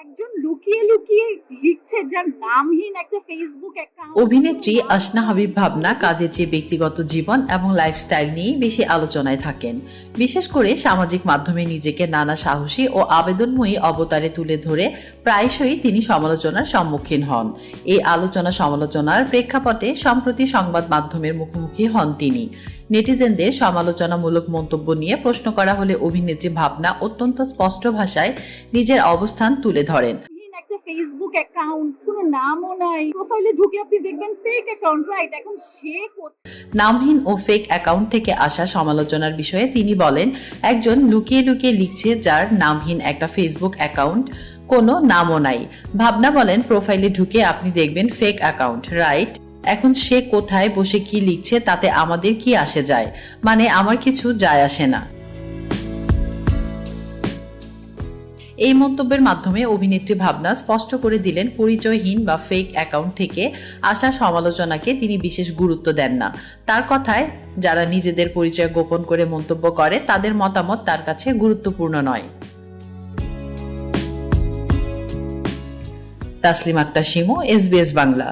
একজন লুকিয়ে লুকিয়ে লিখছে যার নামহীন একটা ফেসবুক অ্যাকাউন্ট অভিনেত্রী আসনা হাবিব ভাবনা কাজের চেয়ে ব্যক্তিগত জীবন এবং লাইফস্টাইল নিয়ে বেশি আলোচনায় থাকেন। বিশেষ করে সামাজিক মাধ্যমে নিজেকে নানা সাহসী ও আবেদনময়ী অবতারে তুলে ধরে প্রায়শই তিনি সমালোচনার সম্মুখীন হন। এই আলোচনা সমালোচনার প্রেক্ষাপটে সম্প্রতি সংবাদ মাধ্যমের মুখোমুখি হন তিনি। নেটিজেনদের সমালোচনামূলক মন্তব্য নিয়ে প্রশ্ন করা হলে অভিনেত্রী ভাবনা অত্যন্ত স্পষ্ট ভাষায় নিজের অবস্থান তুলে ধরেন। একটা ফেসবুক অ্যাকাউন্ট কোনো নামও নাই। প্রোফাইলে ঢুকে আপনি দেখবেন ফেক অ্যাকাউন্ট রাইট এখন সে নামহীন ও ফেক অ্যাকাউন্ট থেকে আসা সমালোচনার বিষয়ে তিনি বলেন একজন লুকিয়ে লুকিয়ে লিখছে যার নামহীন একটা ফেসবুক অ্যাকাউন্ট কোনো নামও নাই। ভাবনা বলেন প্রোফাইলে ঢুকে আপনি দেখবেন ফেক অ্যাকাউন্ট রাইট এখন সে কোথায় বসে কি লিখছে তাতে আমাদের কি আসে যায়? মানে আমার কিছু যায় আসে না। এই মন্তব্যের মাধ্যমে অভিনেত্রী ভাবনা স্পষ্ট করে দিলেন, পরিচয়হীন বা ফেক অ্যাকাউন্ট থেকে আসা সমালোচনাকে তিনি বিশেষ গুরুত্ব দেন না। তার কথায়, যারা নিজেদের পরিচয় গোপন করে মন্তব্য করে, তাদের মতামত তার কাছে গুরুত্বপূর্ণ নয়। তাসলিম আক্তার শিমু এসবিএস বাংলা।